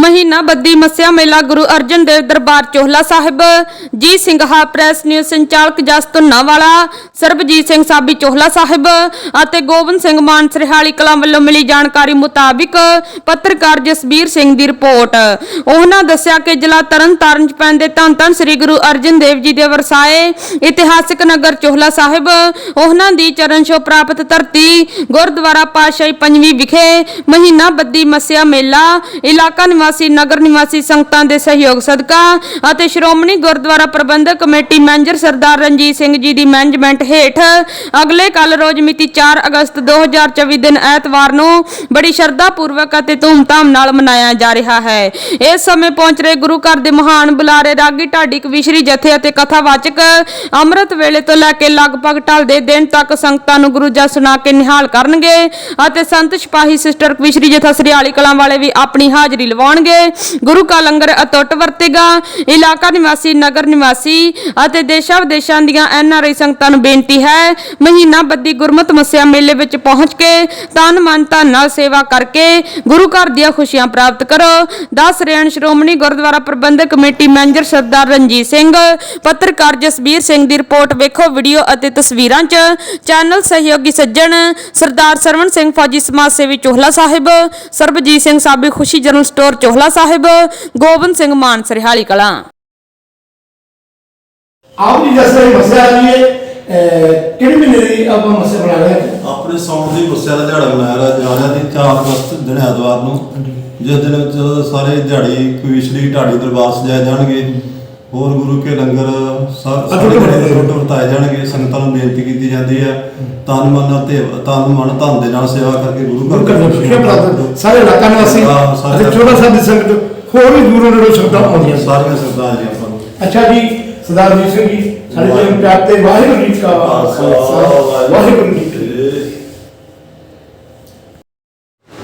ਮਹੀਨਾ ਬੱਦੀ ਮੱਸਿਆ ਮੇਲਾ ਗੁਰੂ ਅਰਜਨ ਦੇਵ ਦਰਬਾਰ ਚੋਹਲਾ ਸਾਹਿਬ। ਜੀ ਸਿੰਘਾ ਪ੍ਰੈਸ ਨਿਊਜ਼ ਸੰਚਾਲਕ ਜਸ ਧੁੰਨਾਵਾਲਾ ਸਰਬਜੀਤ ਸਿੰਘ ਸਾਬੀ ਚੋਹਲਾ ਸਾਹਿਬ ਅਤੇ ਗੋਬਿੰਦ ਸਿੰਘ ਮਾਨ ਸਰਹਾਲੀ ਕਲਾਂ ਵੱਲੋਂ ਮਿਲੀ ਜਾਣਕਾਰੀ ਮੁਤਾਬਿਕ ਪੱਤਰਕਾਰ ਜਸਬੀਰ ਸਿੰਘ ਦੀ ਰਿਪੋਰਟ। ਉਹਨਾਂ ਦੱਸਿਆ ਕਿ ਜ਼ਿਲ੍ਹਾ ਤਰਨਤਾਰਨ ਚ ਪੈਂਦੇ ਧੰਨ ਧੰਨ ਸ੍ਰੀ ਗੁਰੂ ਅਰਜਨ ਦੇਵ ਜੀ ਦੇ ਵਰਸਾਏ ਇਤਿਹਾਸਿਕ ਨਗਰ ਚੋਹਲਾ ਸਾਹਿਬ। ਉਹਨਾਂ ਦੀ ਚਰਨ ਛੋਹ ਪ੍ਰਾਪਤ ਧਰਤੀ ਗੁਰਦੁਆਰਾ ਪਾਤਸ਼ਾਹੀ ਪੰਜਵੀਂ ਵਿਖੇ ਮਹੀਨਾ ਬੱਦੀ ਮਸਿਆ ਮੇਲਾ, ਇਲਾਕਾ ਨਿਵਾਸੀ ਨਗਰ ਨਿਵਾਸੀ ਸੰਗਤਾਂ ਦੇ ਸਹਿਯੋਗ ਸਦਕਾ ਅਤੇ ਸ਼੍ਰੋਮਣੀ ਗੁਰਦੁਆਰਾ ਪ੍ਰਬੰਧਕ ਕਮੇਟੀ ਮੈਨੇਜਰ ਸਰਦਾਰ ਰਣਜੀਤ ਸਿੰਘ ਜੀ ਦੀ ਮੈਨੇਜਮੈਂਟ ਹੇਠ ਅਗਲੇ ਕੱਲ ਰੋਜ਼ ਮਿਤੀ 4 ਅਗਸਤ 2024 ਦਿਨ ਐਤਵਾਰ ਨੂੰ ਬੜੀ ਸ਼ਰਧਾ ਪੂਰਵਕ ਅਤੇ ਧੂਮਧਾਮ ਨਾਲ ਮਨਾਇਆ ਜਾ ਰਿਹਾ ਹੈ। ਇਸ ਸਮੇਂ ਪਹੁੰਚ ਰਹੇ ਗੁਰੂ ਘਰ ਦੇ ਮਹਾਨ ਬੁਲਾਰੇ ਰਾਗੀ ਢਾਡੀ ਕਵਿਸ਼ਰੀ ਜਥੇ ਅਤੇ ਕਥਾਵਾਚਕ ਅੰਮ੍ਰਿਤ ਵੇਲੇ ਤੋਂ ਲੈ ਕੇ ਲਗਭਗ ਢਲਦੇ ਦਿਨ ਤੱਕ ਸੰਗਤਾਂ ਨੂੰ ਗੁਰੂ ਜਸ ਸੁਣਾ ਕੇ ਨਿਹਾਲ ਕਰਨਗੇ ਅਤੇ ਸੰਤ ਸਿਪਾਹੀ ਸਿਸਟਰ ਕਵਿਸ਼ਰੀ ਜਥਾ ਸ੍ਰੀਆਲੀ ਕਲਾਂ ਵਾਲੇ ਵੀ ਆਪਣੀ ਹਾਜ਼ਰੀ ਲਵਾਉਣ ਲਵਾਉਣਗੇ ਗੁਰੂ ਕਾ ਲੰਗਰ ਅਤੁੱਟ ਵਰਤੇਗਾ। ਇਲਾਕਾ ਨਿਵਾਸੀ, ਨਗਰ ਨਿਵਾਸੀ ਅਤੇ ਦੇਸ਼ਾਂ ਵਿਦੇਸ਼ਾਂ ਦੀਆਂ ਐਨਆਰਆਈ ਸੰਗਤਾਂ ਨੂੰ ਬੇਨਤੀ ਹੈ, ਮਹੀਨਾ ਬੱਦੀ ਗੁਰਮਤ ਮੱਸਿਆ ਮੇਲੇ ਵਿੱਚ ਪਹੁੰਚ ਕੇ ਤਨ ਮਨ ਧਨ ਨਾਲ ਸੇਵਾ ਕਰਕੇ ਗੁਰੂ ਘਰ ਦੀਆਂ ਖੁਸ਼ੀਆਂ ਪ੍ਰਾਪਤ ਕਰੋ। ਦਸ ਰੇਣ ਸ਼੍ਰੋਮਣੀ ਗੁਰਦੁਆਰਾ ਪ੍ਰਬੰਧਕ ਕਮੇਟੀ ਮੈਨੇਜਰ ਸਰਦਾਰ ਰਣਜੀਤ ਸਿੰਘ, ਪੱਤਰਕਾਰ ਜਸਬੀਰ ਸਿੰਘ ਦੀ ਰਿਪੋਰਟ ਵੇਖੋ ਵੀਡੀਓ ਅਤੇ ਤਸਵੀਰਾਂ 'ਚ ਚੈਨਲ ਸਹਿਯੋਗੀ ਸੱਜਣ ਸਰਦਾਰ ਸਰਵਣ ਸਿੰਘ ਫੌਜੀ ਸਮਾਜ ਸੇਵੀ ਚੋਹਲਾ ਸਾਹਿਬ, ਸਰਬਜੀਤ ਸਿੰਘ ਸਾਬੀ ਖੁਸ਼ੀ ਜਨਰਲ ਸਟੋਰ ਚੋਹਲਾ ਸਾਹਿਬ ਗੋਬਿੰਦ ਸਿੰਘ ਮਾਨ ਸਰਹਾਲੀ ਕਲਾਂ। ਆਪ ਜੀ ਜਿਸ ਤਰ੍ਹਾਂ ਇਹ ਮਸਲਾ ਜੀ ਕਿਹੜੇ ਮਹੀਨੇ ਦੀ ਆਪਾਂ ਮਸਲਾ ਬਣਾ ਰਹੇ ਹਾਂ? ਆਪਣੇ ਸੌਣ ਦੀ ਮੱਸਿਆ ਦਾ ਦਿਹਾੜਾ ਮਨਾਇਆ ਜਾ ਰਿਹਾ ਜੀ 4 ਅਗਸਤ ਦਿਨ ਐਤਵਾਰ ਨੂੰ। ਜਿਸ ਦਿਨ ਵਿੱਚ ਸਾਰੇ ਦਿਹਾੜੀ ਕਵਿਸ਼ਰੀ ਢਾਡੀ ਦਰਬਾਰ ਸਜਾਏ ਜਾਣਗੇ। ਹੋਰ ਗੁਰੂ ਕੇ ਲੰਗਰ ਸਾਰੇ ਵਰਤਾਏ ਜਾਣਗੇ। ਸੰਗਤਾਂ ਨੂੰ ਬੇਨਤੀ ਕੀਤੀ ਜਾਂਦੀ ਹੈ। ਤਨ ਮਨ ਅਤੇ ਤਨ ਮਨ ਧਨ ਦੇ ਨਾਲ ਸੇਵਾ ਕਰਕੇ ਗੁਰੂ ਘਰ ਦੇ ਖੁਸ਼ੀਆਂ ਪ੍ਰਾਪਤ ਸਾਰੇ ਇਲਾਕਾ ਨਿਵਾਸੀ ਅਤੇ ਛੋਟਾ ਸਾਹਿਬ ਦੀ ਸੰਗਤ ਹੋਰ ਵੀ ਦੂਰੋਂ ਨੇੜੋਂ ਸ਼ਰਧਾ ਆਉਂਦੀਆਂ। ਸਾਰੀਆਂ ਸੰਗਤਾਂ ਜੀ ਆਪਾਂ ਨੂੰ। ਅੱਛਾ ਜੀ ਸਰਦਾਰ ਜੀ ਸਿੰਘ ਜੀ ਸਾਡੇ ਜਨ ਪਿਆਰ ਤੇ ਵਾਹਿਗੁਰੂ ਜੀ ਕਾ ਖਾਲਸਾ ਵਾਹਿਗੁਰੂ ਜੀ ਕੀ ਫਤਿਹ।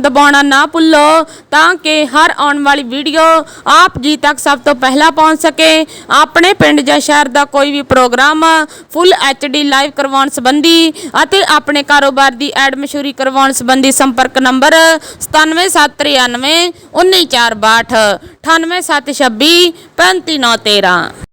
ਦਬਾਉਣਾ ਨਾ ਭੁੱਲੋ, ਤਾਂ ਕਿ ਹਰ ਆਉਣ ਵਾਲੀ ਵੀਡੀਓ ਆਪ ਜੀ ਤੱਕ ਸਭ ਤੋਂ ਪਹਿਲਾਂ ਪਹੁੰਚ ਸਕੇ। ਆਪਣੇ ਪਿੰਡ ਜਾਂ ਸ਼ਹਿਰ ਦਾ ਕੋਈ ਵੀ ਪ੍ਰੋਗਰਾਮ ਫੁੱਲ ਐਚਡੀ ਲਾਈਵ ਕਰਵਾਉਣ ਸੰਬੰਧੀ ਅਤੇ ਆਪਣੇ ਕਾਰੋਬਾਰ ਦੀ ਐਡ ਮਸ਼ਹੂਰੀ ਕਰਵਾਉਣ ਸੰਬੰਧੀ ਸੰਪਰਕ ਨੰਬਰ 97793 19462 98726 35913